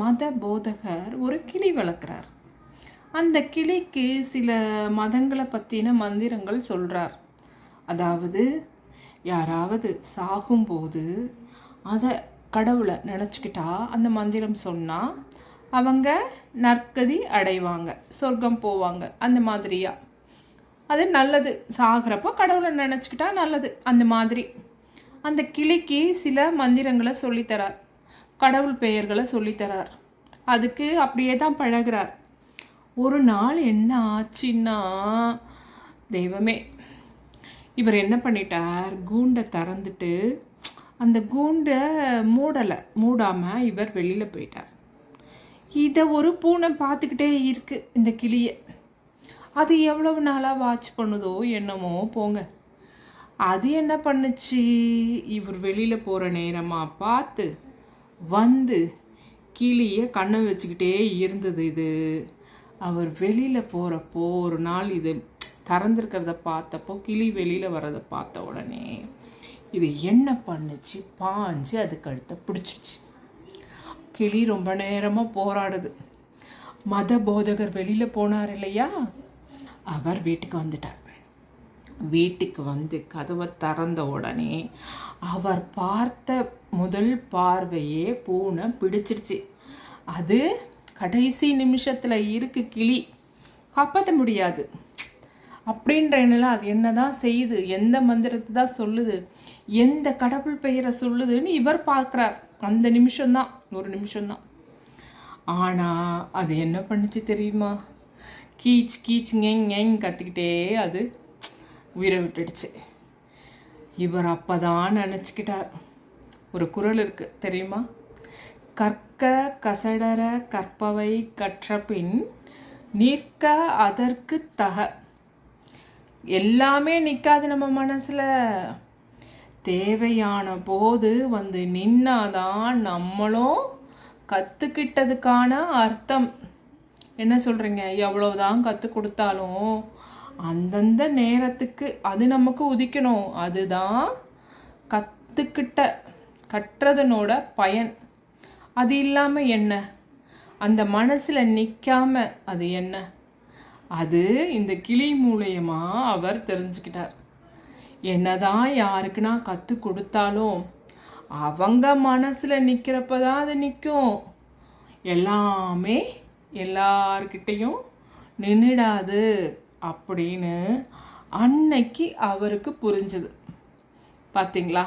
மத போதகர் ஒரு கிளி வளர்க்குறார். அந்த கிளிக்கு சில மதங்களை பற்றின மந்திரங்கள் சொல்கிறார் அதாவது யாராவது சாகும்போது அதை கடவுளை நினச்சிக்கிட்டா அந்த மந்திரம் சொன்னால் அவங்க நற்கதி அடைவாங்க சொர்க்கம் போவாங்க அந்த மாதிரியாக அது நல்லது. சாகிறப்போ கடவுளை நினச்சிக்கிட்டா நல்லது அந்த மாதிரி. அந்த கிளிக்கு சில மந்திரங்களை சொல்லித்தரார் கடவுள் பெயர்களை சொல்லித்தரார். அதுக்கு அப்படியே தான் பழகுறார். ஒரு நாள் என்ன ஆச்சுன்னா தெய்வமே இவர் என்ன பண்ணிட்டார்? கூண்டை திறந்துட்டு அந்த கூண்டை மூடலை மூடாமல் இவர் வெளியில் போயிட்டார். இதை ஒரு பூனை பார்த்துக்கிட்டே இருக்குது இந்த கிளியை. அது எவ்வளவு நாளாக வாட்ச் பண்ணுதோ என்னமோ போங்க. அது என்ன பண்ணுச்சு? இவர் வெளியில் போகிற நேரமாக பார்த்து வந்து கிளியை கண்ணை வச்சுக்கிட்டே இருந்தது இது. அவர் வெளியில் போகிறப்போ ஒரு நாள் இது திறந்துருக்கிறத பார்த்தப்போ கிளி வெளியில் வர்றதை பார்த்த உடனே இது என்ன பண்ணுச்சு? பாஞ்சு அது கழுத்தை பிடிச்சிச்சு கிளி ரொம்ப நேரமாக போராடுது. மத போதகர் வெளியில் போனார் இல்லையா? அவர் வீட்டுக்கு வந்துட்டார். வீட்டுக்கு வந்து கதவை திறந்த உடனே அவர் பார்த்த முதல் பார்வையே பூனை பிடிச்சிருச்சு அது கடைசி நிமிஷத்தில் இருக்கு கிளி. காப்பாற்ற முடியாது. அப்படின்றனால அது என்ன தான் செய்யுது? எந்த மந்திரத்தை தான் சொல்லுது? எந்த கடவுள் பெயரை சொல்லுதுன்னு இவர் பார்க்குறார். அந்த நிமிஷம்தான். ஒரு நிமிஷம்தான். ஆனால் அது என்ன பண்ணுச்சு தெரியுமா? கீச் கீச் ngeng கத்திக்கிட்டே அது உயிரை விட்டுடுச்சு. இவர் அப்போதான் நினச்சிக்கிட்டார். ஒரு குரல் இருக்கு தெரியுமா? கற்க கசடர கற்பவை கற்ற பின் நிற்க அதற்கு தக. எல்லாமே நிற்காது நம்ம மனசில். தேவையான போது வந்து நின்னாதான் நம்மளும் கற்றுக்கிட்டதுக்கான அர்த்தம். என்ன சொல்கிறீங்க எவ்வளவுதான் கற்றுக் கொடுத்தாலும் அந்தந்த நேரத்துக்கு அது நமக்கு உதிக்கணும். அதுதான் கற்றுக்கிட்ட கற்றதனோட பயன். அது இல்லாமல் என்ன? அந்த மனசில் நிற்காம அது என்ன? அது இந்த கிளி மூலயமா அவர் தெரிஞ்சுக்கிட்டார். என்னதான் யாருக்குன்னா கற்றுக் கொடுத்தாலும் அவங்க மனசில் நிற்கிறப்ப தான் அது நிற்கும் எல்லாமே எல்லார்கிட்டேயும் நின்றுடாது அப்படின்னு அன்னைக்கு அவருக்கு புரிஞ்சுது. பார்த்தீங்களா